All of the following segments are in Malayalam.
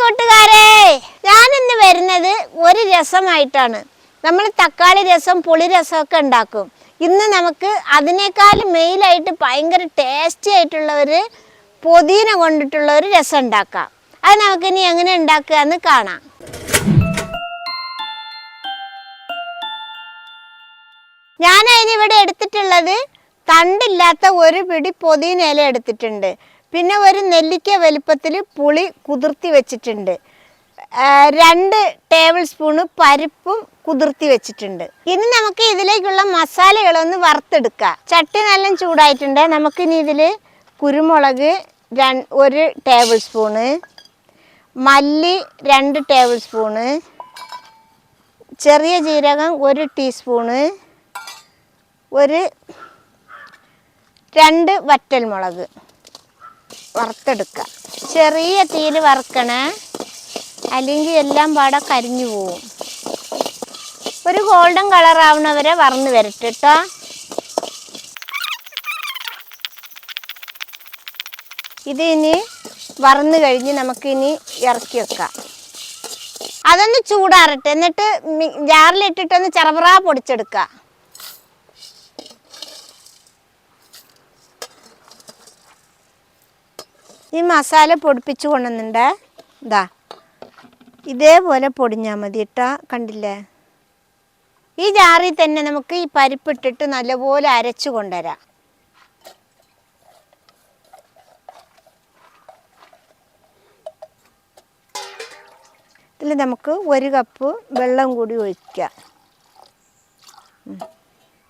കൂട്ടുകാരെ ഞാൻ ഇന്ന് വരുന്നത് ഒരു രസമായിട്ടാണ്. നമ്മൾ തക്കാളി രസം പുളി രസമൊക്കെ ഉണ്ടാക്കും. ഇന്ന് നമുക്ക് അതിനേക്കാൾ മെയിലായിട്ട് ഭയങ്കര ടേസ്റ്റി ആയിട്ടുള്ള ഒരു പുതിന കൊണ്ടിട്ടുള്ള ഒരു രസം ഉണ്ടാക്കാം. അത് നമുക്ക് ഇനി എങ്ങനെ ഉണ്ടാക്കുക എന്ന് കാണാം. ഞാൻ എടുത്തിട്ടുള്ളത് തണ്ടില്ലാത്ത ഒരു പിടി പൊതിന ഇല എടുത്തിട്ടുണ്ട്. പിന്നെ ഒരു നെല്ലിക്ക വലിപ്പത്തിൽ പുളി കുതിർത്തി വെച്ചിട്ടുണ്ട്. രണ്ട് ടേബിൾ സ്പൂണ് പരിപ്പും കുതിർത്തി വെച്ചിട്ടുണ്ട്. ഇനി നമുക്ക് ഇതിലേക്കുള്ള മസാലകളൊന്ന് വറുത്തെടുക്കാം. ചട്ടി നല്ല ചൂടായിട്ടുണ്ട്. നമുക്കിനി ഇതിൽ കുരുമുളക് ഒരു ടേബിൾ സ്പൂണ് മല്ലി രണ്ട് ടേബിൾ സ്പൂണ് ചെറിയ ജീരകം ഒരു ടീസ്പൂണ് ഒരു രണ്ട് വറ്റൽമുളക്. വറുത്തെടുക്കുക. ചെറിയ തീയിൽ വറുക്കണേ. അല്ലെങ്കിൽ എല്ലാം പാടെ കരിഞ്ഞു പോവും. ഒരു ഗോൾഡൻ കളർ ആവുന്നവരെ വറന്ന് വരട്ടെ കേട്ടോ ഇത് ഇനി വറന്ന് കഴിഞ്ഞ് നമുക്കിനി ഇറക്കി വെക്കാം. അതൊന്ന് ചൂടാറട്ടെ. എന്നിട്ട് ജാറിലിട്ടിട്ടൊന്ന് ചെറപറ പൊടിച്ചെടുക്കുക. ഈ മസാല പൊടിപ്പിച്ച് കൊണ്ടുവന്നിണ്ട്? ഇതാ ഇതേപോലെ പൊടിഞ്ഞാൽ മതി കേട്ടോ കണ്ടില്ലേ? ഈ ജാറിൽ തന്നെ നമുക്ക് ഈ പരിപ്പിട്ടിട്ട് നല്ലപോലെ അരച്ചു കൊണ്ടുവരാം. ഇതിൽ നമുക്ക് ഒരു കപ്പ് വെള്ളം കൂടി ഒഴിക്കാം.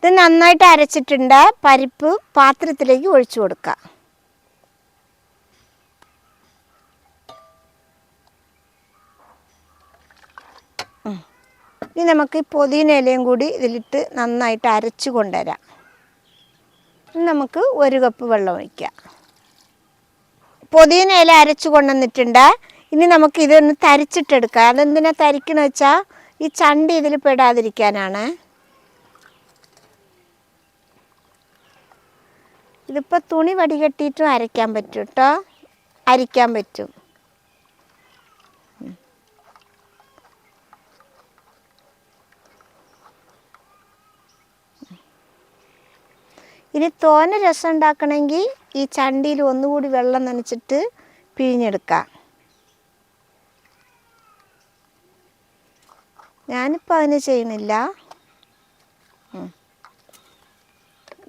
ഇത് നന്നായിട്ട് അരച്ചിട്ടുണ്ട്. പരിപ്പ് പാത്രത്തിലേക്ക് ഒഴിച്ചു കൊടുക്കാം. ഇനി നമുക്ക് പുതിന ഇലയും കൂടി ഇതിലിട്ട് നന്നായിട്ട് അരച്ചു കൊണ്ടുവരാം. നമുക്ക് ഒരു കപ്പ് വെള്ളം ഒഴിക്കാം. പൊതിന ഇല അരച്ചു കൊണ്ടുവന്നിട്ടുണ്ട്. ഇനി നമുക്ക് ഇതൊന്ന് തരിച്ചിട്ടെടുക്കാം. അതെന്തിനാ തരിക്കണ വെച്ചാൽ ഈ ചണ്ടി ഇതിൽ പെടാതിരിക്കാനാണ്. ഇതിപ്പോൾ തുണി വടികെട്ടിയിട്ടും അരയ്ക്കാൻ പറ്റും കേട്ടോ അരിക്കാൻ പറ്റും. ഇനി തോന രസം ഉണ്ടാക്കണമെങ്കിൽ ഈ ചണ്ടിയിൽ ഒന്നുകൂടി വെള്ളം നനച്ചിട്ട് പിഴിഞ്ഞെടുക്കാം ഞാനിപ്പോൾ അതിന് ചെയ്യണില്ല ഉം.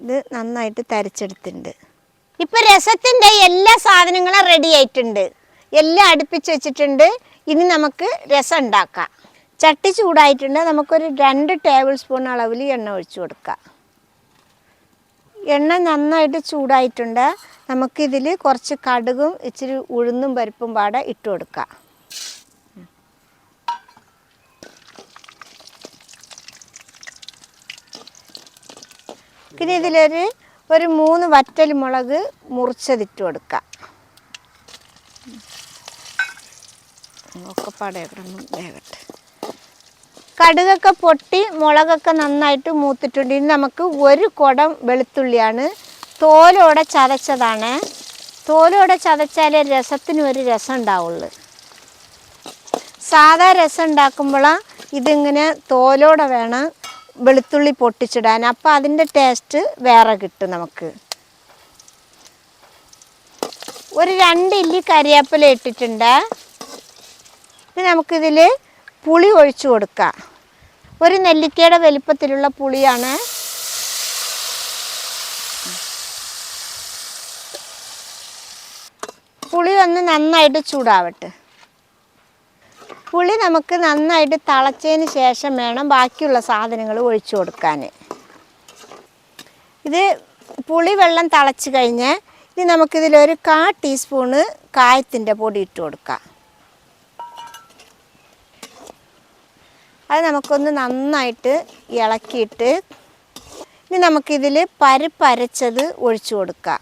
ഇത് നന്നായിട്ട് തരിച്ചെടുത്തിട്ടുണ്ട്. ഇപ്പം രസത്തിന്റെ എല്ലാ സാധനങ്ങളും റെഡി ആയിട്ടുണ്ട്. എല്ലാം അടുപ്പിച്ച് വെച്ചിട്ടുണ്ട്. ഇനി നമുക്ക് രസം ഉണ്ടാക്കാം. ചട്ടി ചൂടായിട്ടുണ്ട്. നമുക്കൊരു രണ്ട് ടേബിൾ സ്പൂൺ അളവിൽ എണ്ണ ഒഴിച്ചു കൊടുക്കാം. എണ്ണ നന്നായിട്ട് ചൂടായിട്ടുണ്ട് നമുക്കിതിൽ കുറച്ച് കടുകും ഇച്ചിരി ഉഴുന്നും പരിപ്പും പാടെ ഇട്ട് കൊടുക്കാം പിന്നെ ഇതിലൊരു ഒരു മൂന്ന് വറ്റൽ മുളക് മുറിച്ചതിട്ട് കൊടുക്കാം ഒക്കെ പാടെ വേഗട്ടെ കടുകൊക്കെ പൊട്ടി മുളകൊക്കെ നന്നായിട്ട് മൂത്തിട്ടുണ്ട്. ഇനി നമുക്ക് ഒരു കുടം വെളുത്തുള്ളിയാണ്. തോലോടെ ചതച്ചതാണ്. തോലോടെ ചതച്ചാലേ രസത്തിന് ഒരു രസം ഉണ്ടാവുള്ളൂ. സാധാ രസം ഉണ്ടാക്കുമ്പോൾ ഇതിങ്ങനെ തോലോടെ വേണം വെളുത്തുള്ളി പൊട്ടിച്ചിടാൻ. അപ്പോൾ അതിന്റെ ടേസ്റ്റ് വേറെ കിട്ടും നമുക്ക്. ഒരു രണ്ട് ഇല്ലി കരിവേപ്പില ഇട്ടിട്ടുണ്ട്. ഇനി നമുക്കിതിൽ പുളി ഒഴിച്ചു കൊടുക്കുക. ഒരു നെല്ലിക്കയുടെ വലിപ്പത്തിലുള്ള പുളിയാണ്. പുളി ഒന്ന് നന്നായിട്ട് ചൂടാവട്ടെ. പുളി നമുക്ക് നന്നായിട്ട് തിളച്ചതിന് ശേഷം വേണം ബാക്കിയുള്ള സാധനങ്ങൾ ഒഴിച്ചു കൊടുക്കാൻ. ഇത് പുളി വെള്ളം തിളച്ച് കഴിഞ്ഞ് ഇനി നമുക്കിതിലൊരു കാ ടീസ്പൂണ് കായത്തിന്റെ പൊടി ഇട്ട് കൊടുക്കാം. അത് നമുക്കൊന്ന് നന്നായിട്ട് ഇളക്കിയിട്ട് ഇനി നമുക്കിതിൽ പരിപ്പരച്ചത് ഒഴിച്ചു കൊടുക്കാം.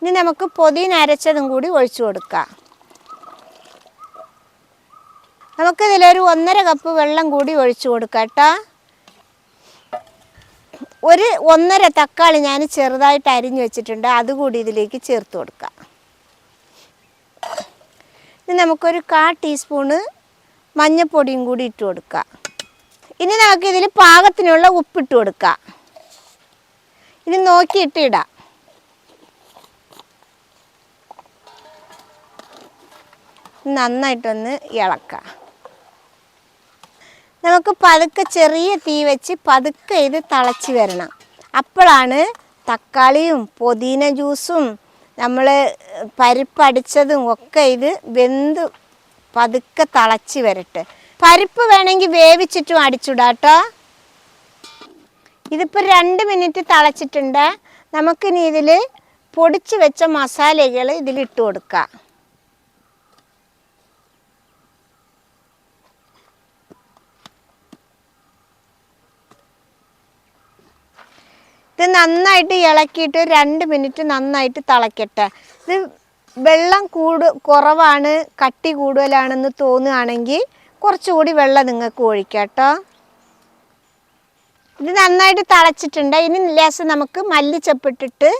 ഇനി നമുക്ക് പൊതിന അരച്ചതും കൂടി ഒഴിച്ചു കൊടുക്കാം. നമുക്കിതിലൊരു ഒന്നര കപ്പ് വെള്ളം കൂടി ഒഴിച്ചു കൊടുക്കാം കേട്ടോ. ഒരു ഒന്നര തക്കാളി ഞാൻ ചെറുതായിട്ട് അരിഞ്ഞു വെച്ചിട്ടുണ്ട് അതുകൂടി ഇതിലേക്ക് ചേർത്ത് കൊടുക്കാം. ഇനി നമുക്കൊരു കാ ടീസ്പൂണ് മഞ്ഞൾപ്പൊടിയും കൂടി ഇട്ട് കൊടുക്കാം. ഇനി നമുക്ക് ഇതിൽ പാകത്തിനുള്ള ഉപ്പിട്ട് കൊടുക്കാം. ഇനി നോക്കിയിട്ട് നന്നായിട്ടൊന്ന് ഇളക്കാം. നമുക്ക് പതുക്കെ ചെറിയ തീ വെച്ച് പതുക്കെ ഇത് തിളച്ച് വരണം. അപ്പോഴാണ് തക്കാളിയും പുതിന ജ്യൂസും നമ്മൾ പരിപ്പടിച്ചതും ഒക്കെ ഇത് വെന്ത് പതുക്കെ തിളച്ച് വരട്ടെ. പരിപ്പ് വേണമെങ്കിൽ വേവിച്ചിട്ടും അടിച്ചുടാട്ടോ. ഇതിപ്പോൾ രണ്ട് മിനിറ്റ് തിളച്ചിട്ടുണ്ട്. നമുക്കിനി ഇതിൽ പൊടിച്ച് വെച്ച മസാലകൾ ഇതിലിട്ട് കൊടുക്കാം. നന്നായിട്ട് ഇളക്കിയിട്ട് രണ്ട് മിനിറ്റ് നന്നായിട്ട് തിളക്കട്ടെ. ഇത് വെള്ളം കൂട് കുറവാണ് കട്ടി കൂടുതലാണെന്ന് തോന്നുകയാണെങ്കിൽ കുറച്ചുകൂടി വെള്ളം നിങ്ങൾക്ക് ഒഴിക്കാം കേട്ടോ ഇത് നന്നായിട്ട് തിളച്ചിട്ടുണ്ട്. ഇനി ലേശം നമുക്ക് മല്ലിച്ചപ്പിട്ടിട്ട്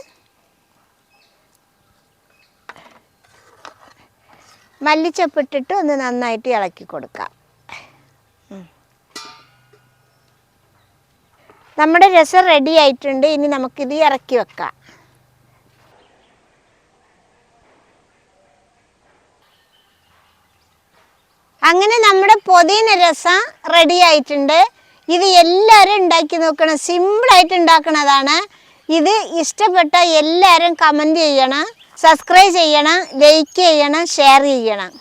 മല്ലിച്ചപ്പിട്ടിട്ട് ഒന്ന് നന്നായിട്ട് ഇളക്കി കൊടുക്കാം. നമ്മുടെ രസം റെഡി ആയിട്ടുണ്ട്. ഇനി നമുക്കിത് ഇറക്കി വെക്കാം. അങ്ങനെ നമ്മുടെ പൊതിന രസം റെഡി ആയിട്ടുണ്ട്. ഇത് എല്ലാവരും ഉണ്ടാക്കി നോക്കണം. സിമ്പിളായിട്ട് ഉണ്ടാക്കുന്നതാണ് ഇത് ഇഷ്ടപ്പെട്ട എല്ലാവരും കമന്റ് ചെയ്യണം. സബ്സ്ക്രൈബ് ചെയ്യണം. ലൈക്ക് ചെയ്യണം. ഷെയർ ചെയ്യണം.